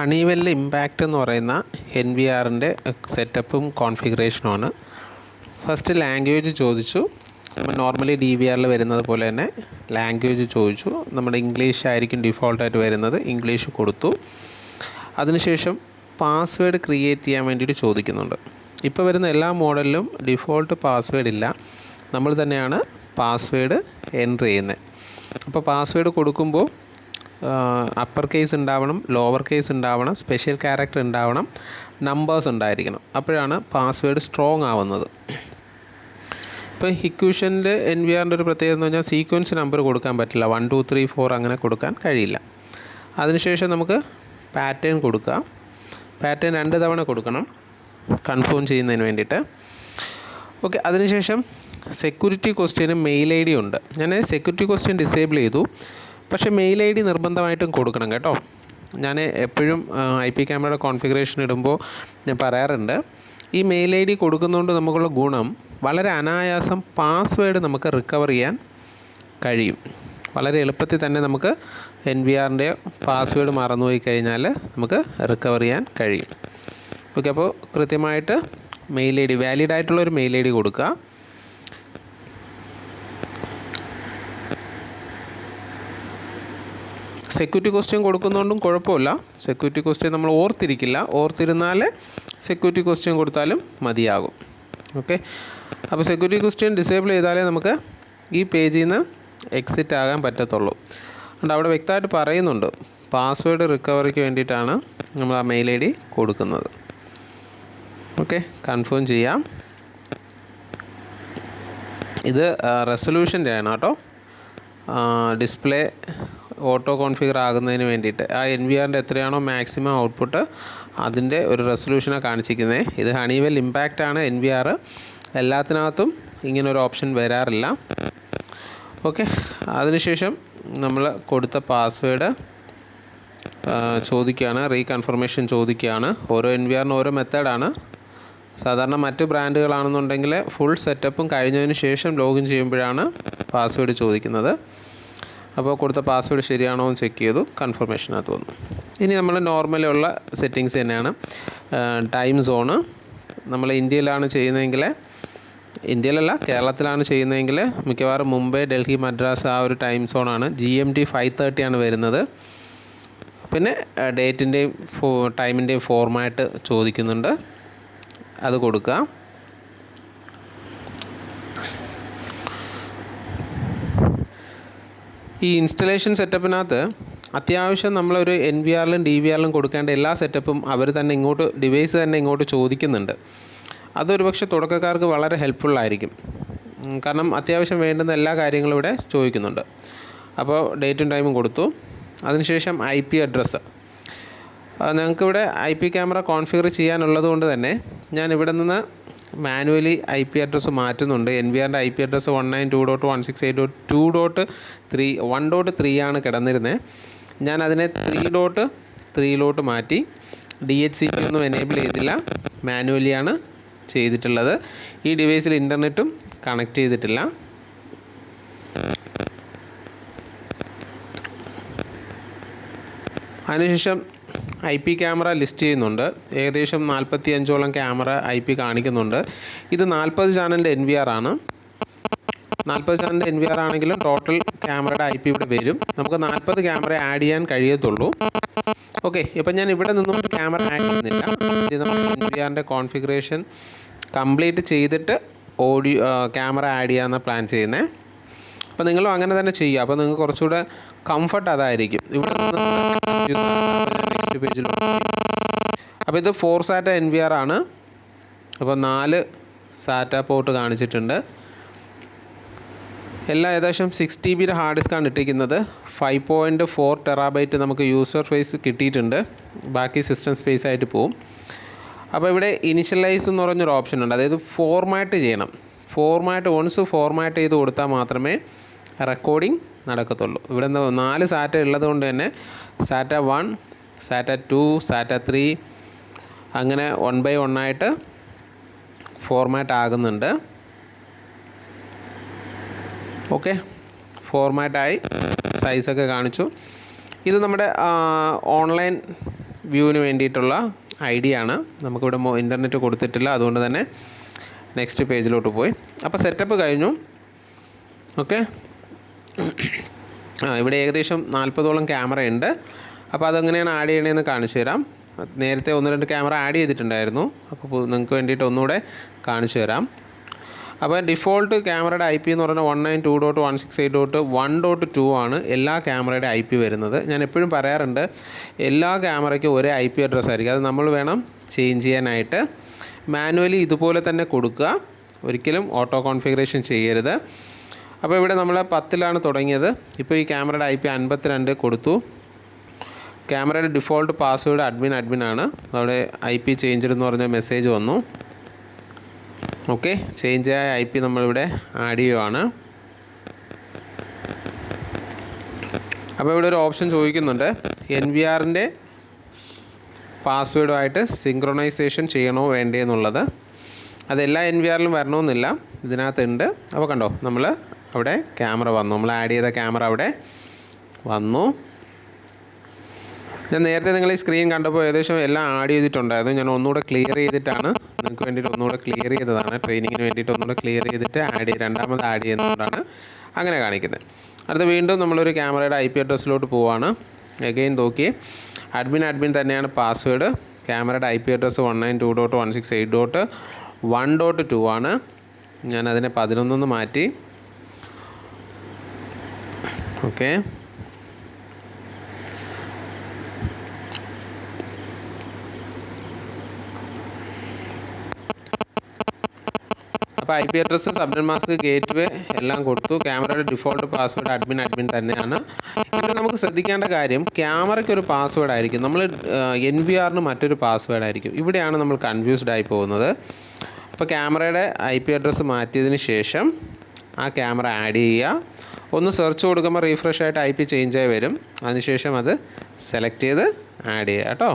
Honeywell impact എന്ന് പറയുന്ന N V ആറിന്റെ സെറ്റപ്പും കോൺഫിഗറേഷനുമാണ്. ഫസ്റ്റ് ലാംഗ്വേജ് ചോദിച്ചു. നമ്മൾ നോർമലി ഡി വി ആറിൽ വരുന്നത് പോലെ തന്നെ ലാംഗ്വേജ് ചോദിച്ചു. നമ്മുടെ ഇംഗ്ലീഷ് ആയിരിക്കും ഡിഫോൾട്ടായിട്ട് വരുന്നത്. ഇംഗ്ലീഷ് കൊടുത്തു. അതിനുശേഷം പാസ്വേഡ് ക്രിയേറ്റ് ചെയ്യാൻ വേണ്ടിയിട്ട് ചോദിക്കുന്നുണ്ട്. ഇപ്പോൾ വരുന്ന എല്ലാ മോഡലിലും ഡിഫോൾട്ട് പാസ്വേഡ് ഇല്ല. നമ്മൾ തന്നെയാണ് പാസ്വേഡ് എന്റർ ചെയ്യുന്നത്. അപ്പോൾ പാസ്വേഡ് കൊടുക്കുമ്പോൾ അപ്പർ കേസ് ഉണ്ടാവണം ലോവർ കേസ് ഉണ്ടാവണം സ്പെഷ്യൽ ക്യാരക്ടർ ഉണ്ടാവണം നമ്പേഴ്സ് ഉണ്ടായിരിക്കണം. അപ്പോഴാണ് പാസ്വേഡ് സ്ട്രോങ് ആവുന്നത്. ഇപ്പോൾ ഹിക്യൂഷനിൽ എൻ വി ആറിന്റെ ഒരു പ്രത്യേകത എന്ന് പറഞ്ഞാൽ സീക്വൻസ് നമ്പർ കൊടുക്കാൻ പറ്റില്ല. വൺ ടു ത്രീ ഫോർ അങ്ങനെ കൊടുക്കാൻ കഴിയില്ല. അതിനുശേഷം നമുക്ക് പാറ്റേൺ കൊടുക്കാം. പാറ്റേൺ രണ്ട് തവണ കൊടുക്കണം. കൺഫേം ചെയ്യുന്നതിന് വേണ്ടിയിട്ട്. ഓക്കെ അതിനുശേഷം security question mail I D ഉണ്ട്. ഞാൻ സെക്യൂരിറ്റി ക്വസ്റ്റ്യൻ ഡിസേബിൾ ചെയ്തു. പക്ഷേ മെയിൽ ഐ ഡി നിർബന്ധമായിട്ടും കൊടുക്കണം കേട്ടോ. ഞാൻ എപ്പോഴും ഐ പി ക്യാമറയുടെ കോൺഫിഗറേഷൻ ഇടുമ്പോൾ ഞാൻ പറയാറുണ്ട് ഈ മെയിൽ ഐ ഡി കൊടുക്കുന്നതുകൊണ്ട് നമുക്കുള്ള ഗുണം വളരെ അനായാസം പാസ്വേഡ് നമുക്ക് റിക്കവർ ചെയ്യാൻ കഴിയും. വളരെ എളുപ്പത്തിൽ തന്നെ നമുക്ക് എൻ വി ആറിന്റെ പാസ്വേഡ് മറന്നുപോയി കഴിഞ്ഞാൽ നമുക്ക് റിക്കവർ ചെയ്യാൻ കഴിയും. ഓക്കെ അപ്പോൾ കൃത്യമായിട്ട് മെയിൽ ഐ ഡി വാലിഡ് ആയിട്ടുള്ള ഒരു മെയിൽ ഐ ഡി കൊടുക്കുക. സെക്യൂരിറ്റി ക്വസ്റ്റ്യൻ കൊടുക്കുന്നതുകൊണ്ടും കുഴപ്പമില്ല. സെക്യൂരിറ്റി ക്വസ്റ്റ്യൻ നമ്മൾ ഓർത്തിരിക്കില്ല. ഓർത്തിരുന്നാൽ സെക്യൂരിറ്റി ക്വസ്റ്റ്യൻ കൊടുത്താലും മതിയാകും. ഓക്കെ അപ്പോൾ സെക്യൂരിറ്റി ക്വസ്റ്റ്യൻ ഡിസേബിൾ ചെയ്താലേ നമുക്ക് ഈ പേജിൽ നിന്ന് എക്സിറ്റ് ആകാൻ പറ്റത്തുള്ളൂ. അതുകൊണ്ട് അവിടെ വ്യക്തമായിട്ട് പറയുന്നുണ്ട്. പാസ്വേഡ് റിക്കവറിക്ക് വേണ്ടിയിട്ടാണ് നമ്മൾ ആ മെയിൽ ഐ ഡി കൊടുക്കുന്നത്. ഓക്കെ കൺഫേം ചെയ്യാം. ഇത് റെസൊല്യൂഷന്റെ ആണ് കേട്ടോ. ഡിസ്പ്ലേ ഓട്ടോ കോൺഫിഗർ ആകുന്നതിന് വേണ്ടിയിട്ട്. ആ എൻ വി ആറിന്റെ എത്രയാണോ മാക്സിമം ഔട്ട്പുട്ട് അതിന്റെ ഒരു റെസൊല്യൂഷനാണ് കാണിച്ചിരിക്കുന്നത് ഇത് ഹണിവെൽ ഇമ്പാക്റ്റ് ആണ് എൻ വി ആർ എല്ലാത്തിനകത്തും ഇങ്ങനൊരു ഓപ്ഷൻ വരാറില്ല. ഓക്കെ അതിനുശേഷം നമ്മൾ കൊടുത്ത പാസ്വേഡ് ചോദിക്കുകയാണ്. റീകൺഫർമേഷൻ ചോദിക്കുകയാണ്. ഓരോ എൻ വി ആറിന് ഓരോ മെത്തേഡാണ് സാധാരണ മറ്റ് ബ്രാൻഡുകളാണെന്നുണ്ടെങ്കിൽ ഫുൾ സെറ്റപ്പും കഴിഞ്ഞതിന് ശേഷം ലോഗിൻ ചെയ്യുമ്പോഴാണ് പാസ്വേഡ് ചോദിക്കുന്നത്. അപ്പോൾ കൊടുത്ത പാസ്വേഡ് ശരിയാണോ എന്ന് ചെക്ക് ചെയ്തു. കൺഫർമേഷനകത്ത് വന്നു. ഇനി നമ്മൾ നോർമലുള്ള സെറ്റിങ്സ് തന്നെയാണ്. ടൈം സോണ് നമ്മൾ ഇന്ത്യയിലാണ് ചെയ്യുന്നതെങ്കിൽ ഇന്ത്യയിലല്ല കേരളത്തിലാണ് ചെയ്യുന്നതെങ്കിൽ മിക്കവാറും മുംബൈ ഡൽഹി മദ്രാസ് ആ ഒരു ടൈം സോണാണ് ജി എം ടി ഫൈവ് തേർട്ടിയാണ് വരുന്നത്. പിന്നെ ഡേറ്റിന്റെയും ഫോ ടൈമിന്റെയും ഫോർമാറ്റ് ചോദിക്കുന്നുണ്ട്. അത് കൊടുക്കുക. ഈ ഇൻസ്റ്റലേഷൻ സെറ്റപ്പിനകത്ത് അത്യാവശ്യം നമ്മളൊരു എൻ വി ആറിലും ഡി വി ആറിലും കൊടുക്കേണ്ട എല്ലാ സെറ്റപ്പും അവർ തന്നെ ഇങ്ങോട്ട് ഡിവൈസ് തന്നെ ഇങ്ങോട്ട് ചോദിക്കുന്നുണ്ട്. അതൊരു പക്ഷേ തുടക്കക്കാർക്ക് വളരെ ഹെൽപ്ഫുള്ളായിരിക്കും കാരണം അത്യാവശ്യം വേണ്ടുന്ന എല്ലാ കാര്യങ്ങളും ഇവിടെ ചോദിക്കുന്നുണ്ട്. അപ്പോൾ ഡേറ്റും ടൈമും കൊടുത്തു. അതിനുശേഷം ഐ പി അഡ്രസ്സ് ഞങ്ങൾക്കിവിടെ ഐ പി ക്യാമറ കോൺഫിഗർ ചെയ്യാനുള്ളത് കൊണ്ട് തന്നെ ഞാൻ ഇവിടെ നിന്ന് മാനുവലി ഐ പി അഡ്രസ്സ് മാറ്റുന്നുണ്ട്. എൻ വി ആറിന്റെ I P address one nine two dot one six eight dot two dot three one dot three ആണ് കിടന്നിരുന്നത് ഞാൻ അതിനെ ത്രീ ഡോട്ട് ത്രീയിലോട്ട് മാറ്റി ഡി എച്ച് സി പി ഒന്നും എനേബിൾ ചെയ്തില്ല. മാനുവലിയാണ് ചെയ്തിട്ടുള്ളത്. ഈ ഡിവൈസിൽ ഇന്റർനെറ്റും കണക്ട് ചെയ്തിട്ടില്ല. അതിനുശേഷം ഐ പി ക്യാമറ ലിസ്റ്റ് ചെയ്യുന്നുണ്ട്. ഏകദേശം നാൽപ്പത്തി അഞ്ചോളം ക്യാമറ ഐ പി കാണിക്കുന്നുണ്ട്. ഇത് നാൽപ്പത് ചാനലിന്റെ എൻ വി ആർ ആണ്. നാൽപ്പത് ചാനലിന്റെ എൻ വി ആർ ആണെങ്കിലും ടോട്ടൽ ക്യാമറയുടെ ഐ പി ഇവിടെ വരും. നമുക്ക് നാൽപ്പത് ക്യാമറ ആഡ് ചെയ്യാൻ കഴിയത്തുള്ളൂ. ഓക്കെ ഇപ്പം ഞാൻ ഇവിടെ നിന്നും ക്യാമറ ആഡ് ചെയ്യുന്നില്ല. നമ്മൾ എൻ വി ആറിന്റെ കോൺഫിഗറേഷൻ കംപ്ലീറ്റ് ചെയ്തിട്ട് ഓഡിയോ ക്യാമറ ആഡ് ചെയ്യാമെന്ന പ്ലാൻ ചെയ്യുന്നത് അപ്പോൾ നിങ്ങളും അങ്ങനെ തന്നെ ചെയ്യുക. അപ്പോൾ നിങ്ങൾക്ക് കുറച്ചുകൂടെ കംഫർട്ട് അതായിരിക്കും. ഇവിടെ നിന്ന് നെക്സ്റ്റ് പേജിൽ അപ്പോൾ ഇത് four SATA N V R ആണ്. അപ്പോൾ നാല് സാറ്റ പോർട്ട് കാണിച്ചിട്ടുണ്ട്. എല്ലാം ഏകദേശം സിക്സ് ടി ബിയുടെ ഹാർഡ് ഡിസ്ക്കാണ് ഇട്ടിരിക്കുന്നത്. ഫൈവ് പോയിന്റ് ഫോർ ടെറാബൈറ്റ് നമുക്ക് യൂസർ ഫേസ് കിട്ടിയിട്ടുണ്ട്. ബാക്കി സിസ്റ്റം സ്പേസ് ആയിട്ട് പോവും. അപ്പോൾ ഇവിടെ ഇനിഷ്യലൈസ് എന്ന് പറഞ്ഞൊരു ഓപ്ഷൻ ഉണ്ട്. അതായത് ഫോർമാറ്റ് ചെയ്യണം. ഫോർമാറ്റ് ഓൺസ് ഫോർമാറ്റ് ചെയ്ത് കൊടുത്താൽ മാത്രമേ റെക്കോർഡിംഗ് നടക്കത്തുള്ളൂ. ഇവിടെ നാല് സാറ്റ ഉള്ളത് കൊണ്ട് തന്നെ SATA one SATA two SATA three അങ്ങനെ വൺ ബൈ വൺ ആയിട്ട് ഫോർമാറ്റ് ആകുന്നുണ്ട്. ഓക്കെ ഫോർമാറ്റായി സൈസൊക്കെ കാണിച്ചു. ഇത് നമ്മുടെ ഓൺലൈൻ വ്യൂവിന് വേണ്ടിയിട്ടുള്ള ഐ ഡി ആണ്. നമുക്കിവിടെ ഇന്റർനെറ്റ് കൊടുത്തിട്ടില്ല. അതുകൊണ്ട് തന്നെ നെക്സ്റ്റ് പേജിലോട്ട് പോയി. അപ്പോൾ സെറ്റപ്പ് കഴിഞ്ഞു. ഓക്കെ ഇവിടെ ഏകദേശം നാൽപ്പതോളം ക്യാമറ ഉണ്ട്. അപ്പോൾ അതെങ്ങനെയാണ് ആഡ് ചെയ്യണതെന്ന് കാണിച്ചു തരാം. നേരത്തെ ഒന്ന് രണ്ട് ക്യാമറ ആഡ് ചെയ്തിട്ടുണ്ടായിരുന്നു. അപ്പോൾ നിങ്ങൾക്ക് വേണ്ടിയിട്ട് ഒന്നുകൂടെ കാണിച്ചു തരാം. അപ്പോൾ ഡിഫോൾട്ട് ക്യാമറയുടെ ഐ പി എന്ന് പറഞ്ഞാൽ one nine two dot one six eight dot one dot two ആണ് എല്ലാ ക്യാമറയുടെ ഐ പി വരുന്നത്. ഞാൻ എപ്പോഴും പറയാറുണ്ട് എല്ലാ ക്യാമറയ്ക്കും ഒരേ ഐ പി അഡ്രസ്സ് ആയിരിക്കും. അത് നമ്മൾ വേണം ചേഞ്ച് ചെയ്യാനായിട്ട്. മാനുവലി ഇതുപോലെ തന്നെ കൊടുക്കുക. ഒരിക്കലും ഓട്ടോ കോൺഫിഗറേഷൻ ചെയ്യരുത്. അപ്പോൾ ഇവിടെ നമ്മൾ പത്തിലാണ് തുടങ്ങിയത്. ഇപ്പോൾ ഈ ക്യാമറയുടെ ഐ പി അൻപത്തിരണ്ട് കൊടുത്തു. ക്യാമറയുടെ ഡിഫോൾട്ട് പാസ്വേഡ് അഡ്മിൻ അഡ്മിൻ ആണ്. അവിടെ ഐ പി ചേഞ്ച് എന്ന് പറഞ്ഞ മെസ്സേജ് വന്നു. ഓക്കെ ചേഞ്ച് ആയ ഐ പി നമ്മളിവിടെ ആഡ് ചെയ്യുവാണ്. അപ്പോൾ ഇവിടെ ഒരു ഓപ്ഷൻ ചോദിക്കുന്നുണ്ട്. എൻ വി ആറിന്റെ പാസ്വേഡുമായിട്ട് സിങ്ക്രൊണൈസേഷൻ ചെയ്യണോ വേണ്ടേ എന്നുള്ളത്. അതെല്ലാ എൻ വി ആറിലും വരണമെന്നില്ല. ഇതിനകത്തുണ്ട്. അപ്പോൾ കണ്ടോ നമ്മൾ അവിടെ ക്യാമറ വന്നു. നമ്മൾ ആഡ് ചെയ്ത ക്യാമറ അവിടെ വന്നു. ഞാൻ നേരത്തെ നിങ്ങൾ ഈ സ്ക്രീൻ കണ്ടപ്പോൾ ഏകദേശം എല്ലാം ആഡ് ചെയ്തിട്ടുണ്ടായിരുന്നു ഞാൻ ഒന്നുകൂടെ ക്ലിയർ ചെയ്തിട്ടാണ്. നിങ്ങൾക്ക് വേണ്ടിയിട്ട് ഒന്നുകൂടെ ക്ലിയർ ചെയ്തതാണ്. ട്രെയിനിങ്ങിന് വേണ്ടിയിട്ട് ഒന്നുകൂടെ ക്ലിയർ ചെയ്തിട്ട് ആഡ് ചെയ്ത് രണ്ടാമത് ആഡ് ചെയ്യുന്നതുകൊണ്ടാണ് അങ്ങനെ കാണിക്കുന്നത്. അടുത്ത വീണ്ടും നമ്മളൊരു ക്യാമറയുടെ ഐ പി അഡ്രസ്സിലോട്ട് പോവാണ്. എഗെയിൻ നോക്കി. അഡ്മിൻ അഡ്മിൻ തന്നെയാണ് പാസ്വേഡ് ക്യാമറയുടെ I P address one nine two dot one six eight dot one dot two ആണ്. ഞാനതിനെ പതിനൊന്നൊന്ന് മാറ്റി. ഓക്കെ അപ്പോൾ I P address submit mask gateway എല്ലാം കൊടുത്തു. ക്യാമറയുടെ ഡിഫോൾട്ട് പാസ്വേഡ് അഡ്മിൻ അഡ്മിൻ തന്നെയാണ്. ഇവിടെ നമുക്ക് ശ്രദ്ധിക്കേണ്ട കാര്യം ക്യാമറയ്ക്ക് ഒരു പാസ്വേഡ് ആയിരിക്കും. നമ്മൾ എൻ വി ആറിന് മറ്റൊരു പാസ്വേഡ് ആയിരിക്കും. ഇവിടെയാണ് നമ്മൾ കൺഫ്യൂസ്ഡ് ആയി പോകുന്നത്. അപ്പോൾ ക്യാമറയുടെ ഐ പി അഡ്രസ്സ് മാറ്റിയതിന് ശേഷം ആ ക്യാമറ ആഡ് ചെയ്യുക. ഒന്ന് സെർച്ച് കൊടുക്കുമ്പോൾ റീഫ്രഷ് ആയിട്ട് ഐ പി ചേഞ്ച് ആയി വരും അതിനുശേഷം അത് സെലക്ട് ചെയ്ത് ആഡ് ചെയ്യുക കേട്ടോ.